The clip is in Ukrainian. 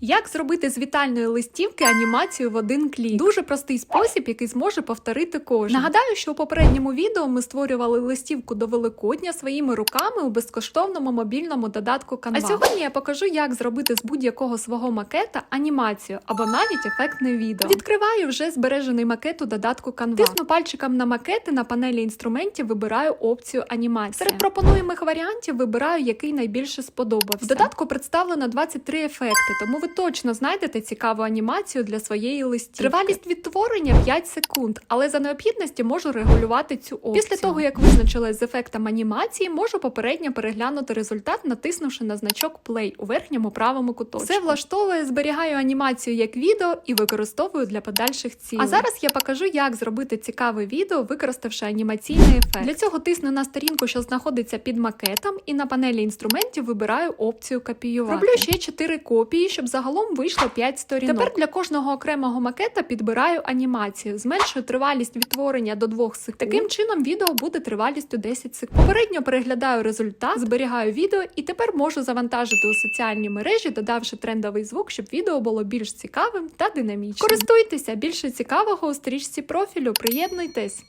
Як зробити з вітальної листівки анімацію в один клік? Дуже простий спосіб, який зможе повторити кожен. Нагадаю, що у попередньому відео ми створювали листівку до Великодня своїми руками у безкоштовному мобільному додатку Canva. А сьогодні я покажу, як зробити з будь-якого свого макета анімацію або навіть ефектне відео. Відкриваю вже збережений макет у додатку Canva. Тисну пальчиком на макети на панелі інструментів вибираю опцію анімація. Серед пропонуємих варіантів вибираю, який найбільше сподобався. В додатку представлено 23 ефекти, тому ви точно знайдете цікаву анімацію для своєї листівки. Тривалість відтворення 5 секунд, але за необхідності можу регулювати цю опцію. Після того, як визначилась з ефектом анімації, можу попередньо переглянути результат, натиснувши на значок Play у верхньому правому куточку. Все влаштовує, зберігаю анімацію як відео і використовую для подальших цілей. А зараз я покажу, як зробити цікаве відео, використавши анімаційний ефект. Для цього тисну на сторінку, що знаходиться під макетом, і на панелі інструментів вибираю опцію копіювати. Роблю ще 4 копії, щоб загалом вийшло 5 сторінок. Тепер для кожного окремого макета підбираю анімацію, зменшую тривалість відтворення до 2 секунд. Таким чином відео буде тривалістю 10 секунд. Попередньо переглядаю результат, зберігаю відео і тепер можу завантажити у соціальні мережі, додавши трендовий звук, щоб відео було більш цікавим та динамічним. Користуйтеся більше цікавого у стрічці профілю. Приєднуйтесь!